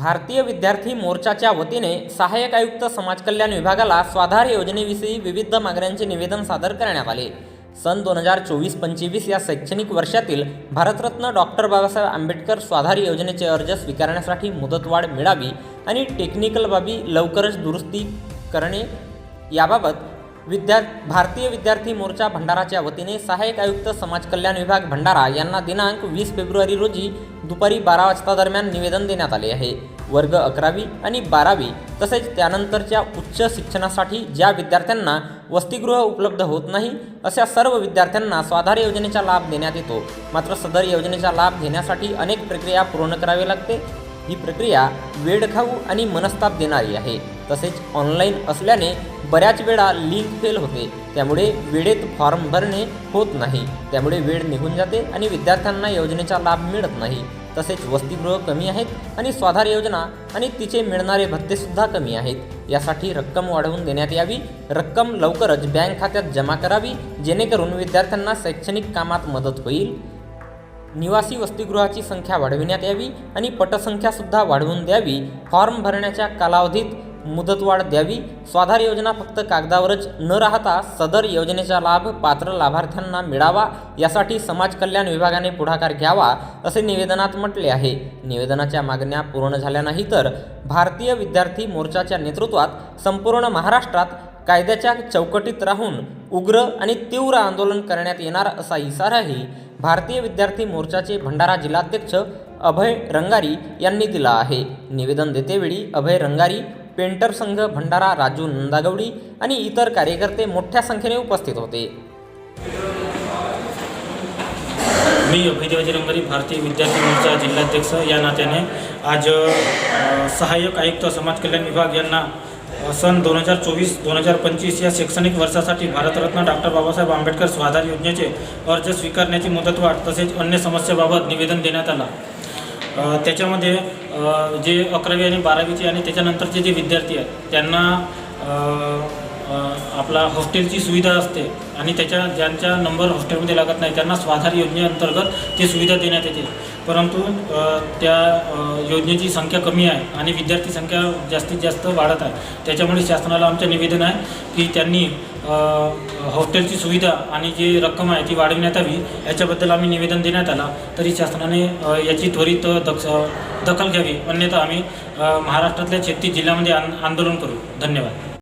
भारतीय विद्यार्थी मोर्चाच्या वतीने सहाय्यक आयुक्त समाज कल्याण विभागाला स्वाधार योजनेविषयी विविध मागण्यांचे निवेदन सादर करण्यात आले. सन दोन हजार चोवीस पंचवीस या शैक्षणिक वर्षातील भारतरत्न डॉक्टर बाबासाहेब आंबेडकर स्वाधार योजनेचे अर्ज स्वीकारण्यासाठी मुदतवाढ मिळावी आणि टेक्निकल बाबी लवकरच दुरुस्ती करणे याबाबत विद्या भारतीय विद्यार्थी मोर्चा भंडाराच्या वतीने सहाय्यक आयुक्त समाज कल्याण विभाग भंडारा यांना दिनांक वीस फेब्रुवारी रोजी दुपारी बारा वाजता दरम्यान निवेदन देण्यात आले आहे. वर्ग अकरावी आणि बारावी तसेच त्यानंतरच्या उच्च शिक्षणासाठी ज्या विद्यार्थ्यांना वसतिगृह उपलब्ध होत नाही अशा सर्व विद्यार्थ्यांना स्वाधार योजनेचा लाभ देण्यात येतो. मात्र सदर योजनेचा लाभ घेण्यासाठी अनेक प्रक्रिया पूर्ण करावी लागते. ही प्रक्रिया वेळखाऊ आणि मनस्ताप देणारी आहे. तसेच ऑनलाईन असल्याने बऱ्याच वेळा लिंक फेल होते. त्यामुळे वेळेत फॉर्म भरणे होत नाही. त्यामुळे वेळ निघून जाते आणि विद्यार्थ्यांना योजनेचा लाभ मिळत नाही. तसेच वसतिगृह कमी आहेत आणि स्वाधार योजना आणि तिचे मिळणारे भत्तेसुद्धा कमी आहेत. यासाठी रक्कम वाढवून देण्यात यावी. रक्कम लवकरच बँक खात्यात जमा करावी जेणेकरून विद्यार्थ्यांना शैक्षणिक कामात मदत होईल. निवासी वसतिगृहाची संख्या वाढविण्यात यावी आणि पटसंख्यासुद्धा वाढवून द्यावी. फॉर्म भरण्याच्या कालावधीत मुदतवाढ द्यावी. स्वाधार योजना फक्त कागदावरच न राहता सदर योजनेचा लाभ पात्र लाभार्थ्यांना मिळावा यासाठी समाज कल्याण विभागाने पुढाकार घ्यावा असे निवेदनात म्हटले आहे. निवेदनाच्या मागण्या पूर्ण झाल्या नाही तर भारतीय विद्यार्थी मोर्चाच्या नेतृत्वात संपूर्ण महाराष्ट्रात कायद्याच्या चौकटीत राहून उग्र आणि तीव्र आंदोलन करण्यात येणार असा इशाराही भारतीय विद्यार्थी मोर्चाचे भंडारा जिल्हाध्यक्ष अभय रंगारी यांनी दिला आहे. निवेदन देतेवेळी अभय रंगारी पेंटर संघ भंडारा राजू नंदागवडी आणि इतर कार्यकर्ते मोठ्या संख्येने उपस्थित होते. मी अभयदेवाजी रंगारी भारतीय विद्यार्थी मोर्चा जिल्हाध्यक्ष. या नात्याने आज सहाय्यक आयुक्त समाज कल्याण विभाग यांना सन दोन हजार चोवीस दोन हजार पंचवीस या शैक्षणिक वर्षासाठी भारतरत्न डॉक्टर बाबासाहेब आंबेडकर स्वाधार योजनेचे अर्ज स्वीकारण्याची मुदतवाढ तसेच अन्य समस्येबाबत निवेदन देण्यात आला. त्याच्यामध्ये जे अकरावी आणि बारावीचे आणि त्याच्यानंतरचे जे विद्यार्थी आहेत त्यांना आपला हॉस्टेलची सुविधा असते आणि त्याच्या ज्यांच्या नंबर हॉस्टेलमध्ये लागत नाही त्यांना स्वाधार योजनेअंतर्गत ती सुविधा देण्यात येते. परंतु त्या योजनेची संख्या कमी आहे आणि विद्यार्थी संख्या जास्तीत जास्त वाढत आहे. त्याच्यामुळे शासनाला आमचं निवेदन आहे की त्यांनी हॉस्टेलची सुविधा आणि जी रक्कम आहे ती वाढविण्यात यावी. याच्याबद्दल आम्ही निवेदन देण्यात आला. तरी शासनाने याची त्वरित दक्ष दखल घ्यावी. अन्यथा आम्ही महाराष्ट्रातल्या छत्तीस जिल्ह्यामध्ये आंदोलन करू. धन्यवाद.